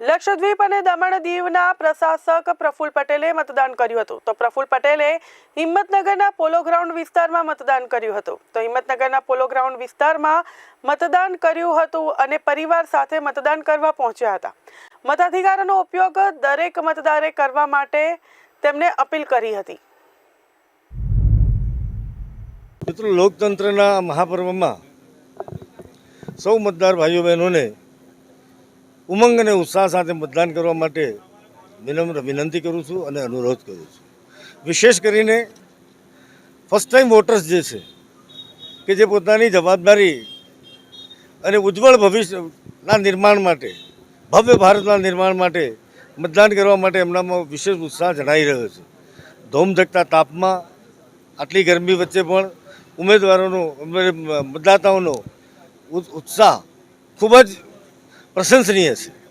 લક્ષદ્વીપ અને દમણ દીવના પ્રશાસક પ્રફુલ પટેલે મતદાન કર્યું હતું. તો પ્રફુલ પટેલે હિંમતનગરના પોલો ગ્રાઉન્ડ વિસ્તારમાં મતદાન કર્યું હતું. તો હિંમતનગરના પોલો ગ્રાઉન્ડ વિસ્તારમાં મતદાન કર્યું હતું અને પરિવાર સાથે મતદાન કરવા પહોંચ્યા હતા. મતાધિકારનો ઉપયોગ દરેક મતદારે કરવા માટે તેમણે અપીલ કરી હતી. મિત્રો, લોકતંત્રના મહાપર્વમાં સૌ મતદાર ભાઈઓ બહેનોને ઉમંગ અને ઉત્સાહ સાથે મતદાન કરવા માટે વિનમ્ર વિનંતી કરું છું અને અનુરોધ કરું છું. વિશેષ કરીને ફર્સ્ટ ટાઈમ વોટર્સ જે છે, કે જે પોતાની જવાબદારી અને ઉજ્જવળ ભવિષ્યના નિર્માણ માટે, ભવ્ય ભારતના નિર્માણ માટે મતદાન કરવા માટે એમનામાં વિશેષ ઉત્સાહ જણાઈ રહ્યો છે. ધોમધકતા તાપમાં, આટલી ગરમી વચ્ચે પણ ઉમેદવારોનો, મતદાતાઓનો ઉત્સાહ ખૂબ જ પ્રશંસનીય છે